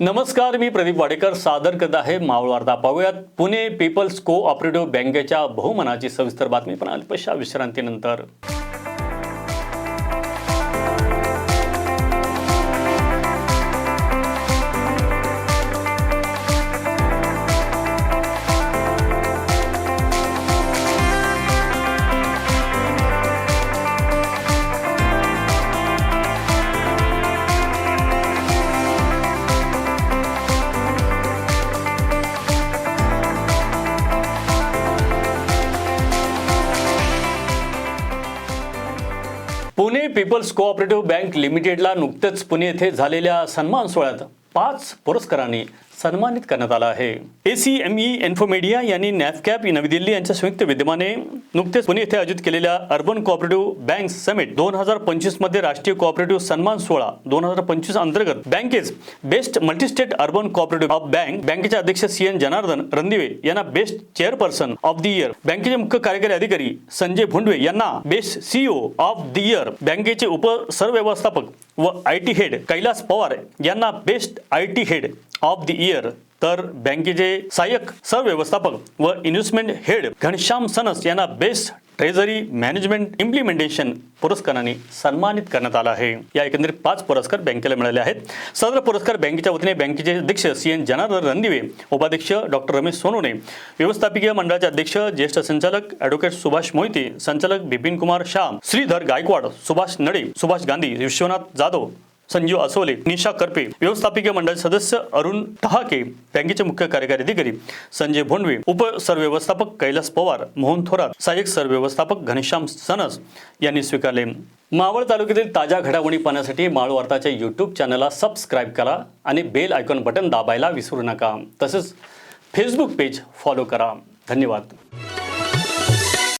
नमस्कार मी प्रदीप वाडेकर. सादर करत आहे मावळवार्ता पाहूयात पुणे पीपल्स को ऑपरेटिव्ह बँकेच्या बहुमनाची सविस्तर बातमी. पण अल्पशा विश्रांतीनंतर. पुणे पीपल्स कोऑपरेटिव्ह बँक लिमिटेडला नुकतंच पुणे येथे झालेल्या सन्मान सोहळ्यात पाच पुरस्कारांनी सन्मानित करण्यात आला आहे. A C M E Infomedia यांनी नॅफकॅप नवी दिल्ली यांच्या संयुक्त विद्यमाने नुकतेच पुणे येथे आयोजित केलेल्या अर्बन कॉपरेटिव्ह बँक समिट दोन हजार पंचवीसमध्ये राष्ट्रीय कॉपरेटिव्ह सन्मान सोहळा दोन हजार पंचवीस अंतर्गत बँकेज best multistate urban cooperative of bank बँकेचे अध्यक्ष सी एन जनार्दन रणदिवे यांना best chairperson of the year बँकेचे मुख्य कार्यकारी अधिकारी संजय भोंडवे यांना best CEO of the year बँकेचे उप सरव्यवस्थापक व I T head Kailas Pawar यांना best I T head of the year तर बँकेचे सहाय्यक सरव्यवस्थापक व इन्व्हेस्टमेंट हेड घनश्याम सनस यांना बेस्ट ट्रेझरी मॅनेजमेंट इम्प्लिमेंटेशन पुरस्काराने सन्मानित करण्यात आला आहे. या एकंदरीत पाच पुरस्कार बँकेला मिळाले आहेत. सदर पुरस्कार बँकेच्या वतीने बँकेचे अध्यक्ष सी एन जनार्दन रणदिवे उपाध्यक्ष डॉक्टर रमेश सोनोने व्यवस्थापकीय मंडळाचे अध्यक्ष ज्येष्ठ संचालक ॲडव्होकेट सुभाष मोहिते संचालक बिपिन कुमार शाह श्रीधर गायकवाड सुभाष नडे सुभाष गांधी विश्वनाथ जाधव संजीव असोले निशा करपे व्यवस्थापकीय मंडळ सदस्य अरुण टहाके बँकेचे मुख्य कार्यकारी अधिकारी संजय भोंडवे उप सरव्यवस्थापक कैलास पवार मोहन थोरात सहाय्यक सरव्यवस्थापक घनश्याम सनस यांनी स्वीकारले. मावळ तालुक्यातील ताज्या घडामोडी पाहण्यासाठी माळवार्ताच्या यूट्यूब चॅनलला सबस्क्राईब करा आणि बेल आयकॉन बटन दाबायला विसरू नका. तसेच फेसबुक पेज फॉलो करा. धन्यवाद.